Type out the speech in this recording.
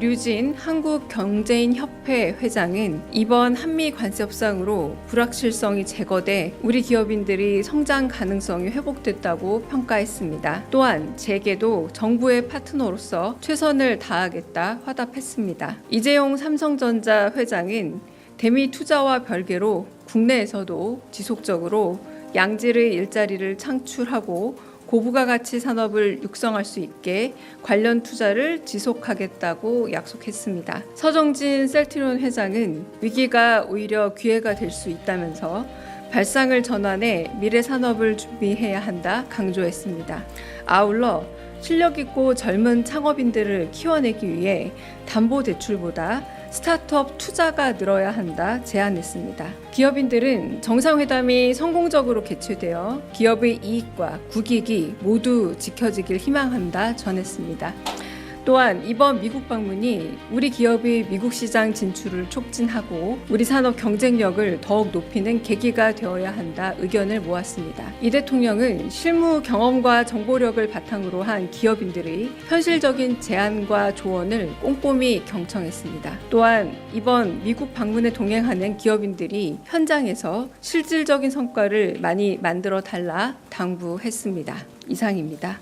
류진 한국경제인협회 회장은 이번 한미 관세 협상으로 불확실성이 제거돼 우리 기업인들이 성장 가능성이 회복됐다고 평가했습니다. 또한 재계도 정부의 파트너로서 최선을 다하겠다 화답했습니다. 이재용 삼성전자 회장은 대미 투자와 별개로 국내에서도 지속적으로 양질의 일자리를 창출하고 고부가 가치 산업을 육성할 수 있게 관련 투자를 지속하겠다고 약속했습니다. 서정진 셀트리온 회장은 위기가 오히려 기회가 될 수 있다면서 발상을 전환해 미래 산업을 준비해야 한다 강조했습니다. 아울러 실력 있고 젊은 창업인들을 키워내기 위해 담보 대출보다 스타트업 투자가 늘어야 한다 제안했습니다. 기업인들은 정상회담이 성공적으로 개최되어 기업의 이익과 국익이 모두 지켜지길 희망한다 전했습니다. 또한 이번 미국 방문이 우리 기업의 미국 시장 진출을 촉진하고 우리 산업 경쟁력을 더욱 높이는 계기가 되어야 한다 의견을 모았습니다. 이 대통령은 실무 경험과 정보력을 바탕으로 한 기업인들의 현실적인 제안과 조언을 꼼꼼히 경청했습니다. 또한 이번 미국 방문에 동행하는 기업인들이 현장에서 실질적인 성과를 많이 만들어 달라 당부했습니다. 이상입니다.